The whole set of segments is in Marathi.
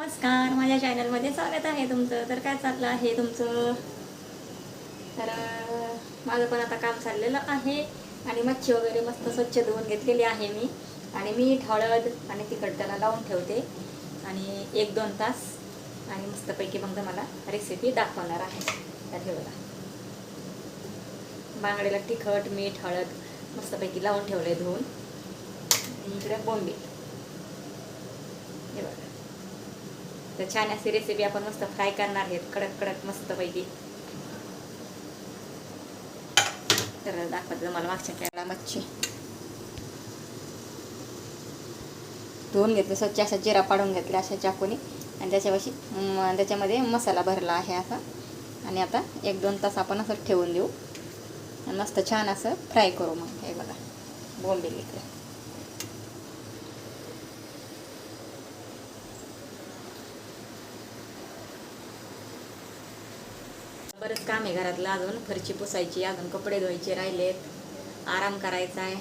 नमस्कार माझ्या चॅनलमध्ये स्वागत आहे तुमचं. तर काय चाललं आहे तुमचं? तर माझं पण आता काम चाललेलं आहे आणि मच्छी वगैरे मस्त स्वच्छ धुवून घेतलेली आहे मी. आणि मीठ हळद आणि तिखट त्याला लावून ठेवते. आणि एक दोन तास आणि मस्तपैकी मग मला रेसिपी दाखवणार आहे. तर हे बघा. बांगड्याला तिखट मीठ हळद मस्तपैकी लावून ठेवले धुवून. इकडे बोंबील हे बघा तर छान अशी रेसिपी आपण मस्त फ्राय करणार आहेत. कडक कडक मस्त पैकी तर दाखवत तुम्हाला मागच्या केळा मच्छी. धुवून घेतले स्वच्छ असा जिरा पाडून घेतला अशा चाकूने. आणि त्याच्यापाशी त्याच्यामध्ये मसाला भरला आहे असा. आणि आता एक दोन तास आपण असं ठेवून देऊ. आणि मस्त छान असं फ्राय करू मग. हे बघा. बोंबील इकडे. बरंच काम आहे घरातलं अजून. फरची पुसायची अजून कपडे धुवायचे राहिलेत. आराम करायचा आहे.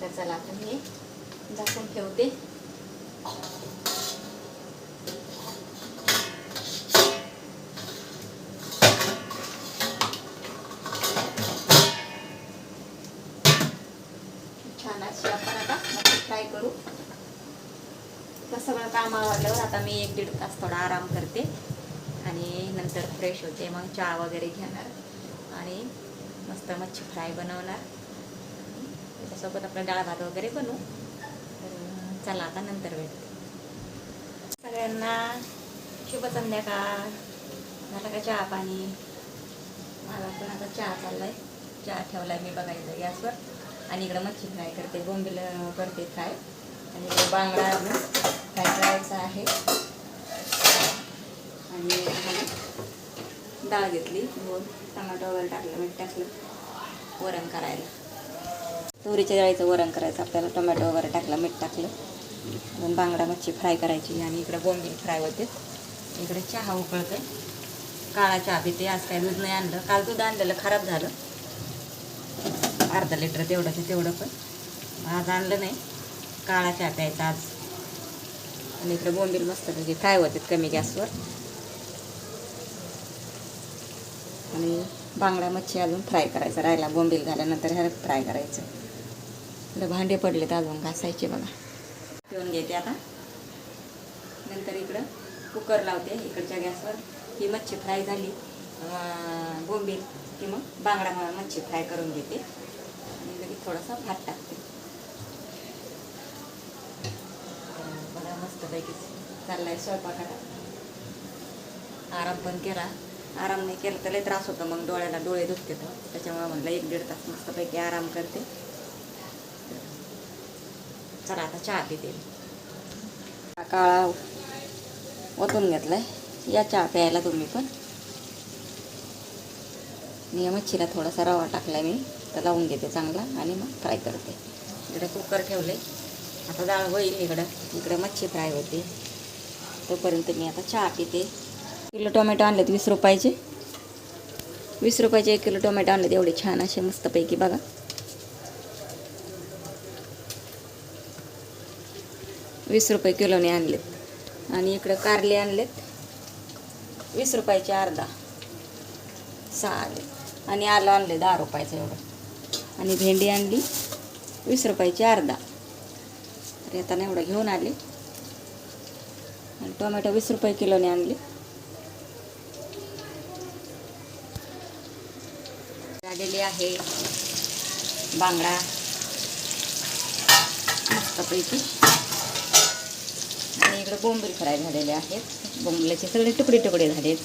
तर चला आता मी झाकून ठेवते. छान अशी आपण आता फ्राय करू. सगळं काम आवडल्यावर आता मी एक दीड तास थोडा आराम करते. आणि नंतर फ्रेश होते. मग चहा वगैरे घेणार. आणि मस्त मच्छी फ्राय बनवणार. त्याच्यासोबत आपलं डाळ भात वगैरे बनवू. तर चला आता नंतर भेटते सगळ्यांना शुभ संध्याकाळ. झाला का चहा पाणी? मला पण आता चहा चाललाय. चहा ठेवलाय मी बघायचं गॅसवर. आणि इकडं मच्छी फ्राय करते. बोंबील करते फ्राय. आणि बांगडा फ्राय करायचा आहे आणि आम्हाला डाळ घेतली दोन टमाटो वगैरे टाकलं मीठ टाकलं वरण करायला. तुरीच्या डाळीचं वरण करायचं आपल्याला टोमॅटो वगैरे टाकलं मीठ टाकलं. दोन बांगडा मच्छी फ्राय करायची आणि इकडे बोंबील फ्राय होते. इकडे चहा उकळते काळा चहा पिते आज काय दूध नाही आणलं. काल दूध आणलेलं खराब झालं. अर्धा लिटर तेवढं ते तेवढं पण. आज आणलं नाही. काळा चहा प्यायचा आज. आणि इकडे बोंबील मस्त फ्राय होते कमी गॅसवर. आणि बांगडा मच्छी अजून फ्राय करायचा. राहिला बोंबील झाल्यानंतर ह्या फ्राय करायचं. इकडे भांडे तर अजून घासायचे बघा. ठेवून घेते आता. नंतर इकडं कुकर लावते इकडच्या गॅसवर. ही मच्छी फ्राय झाली. बोंबील की मग बांगडा मच्छी फ्राय करून घेते. आणि लगेच थोडासा भात टाकते. बघा मस्तपैकी चाललाय स्वयंपाकाला आराम पण केला. आराम नाही केला तर लय त्रास होतो. मग डोळ्याला डोळे दुखते तर. त्याच्यामुळे म्हणलं एक दीड तास मस्तपैकी आराम करते. चला आता चहा पिते. हा काळा ओतून घेतलाय. या चहा प्यायला तुम्ही पण. मी या मच्छीला थोडासा रवा टाकलाय मी. तर लावून घेते चांगला आणि मग फ्राय करते. इकडे कुकर ठेवले आता डाळ होईल इकडं. इकडं मच्छी फ्राय होते. तोपर्यंत मी आता चहा पिते. किलो टोमॅटो आणलेत वीस रुपयाचे. वीस रुपयाचे एक किलो टोमॅटो आणलेत एवढे छान असे मस्तपैकी बघा. वीस रुपये किलोने आणलेत आणि इकडं कारले आणलेत. वीस रुपयाचे अर्धा. सहा आले आणि आलं आणले दहा रुपयाचं एवढं. आणि भेंडी आणली. वीस रुपयाची अर्धा. तर येताना एवढं घेऊन आले. आणि टोमॅटो वीस रुपये किलोने आणले. आहे. बांगडा. मस्तपैकी आणि इकडे बोंबील फ्राय झालेले आहेत. बोंबल्याचे सगळे तुकडे तुकडे झालेत.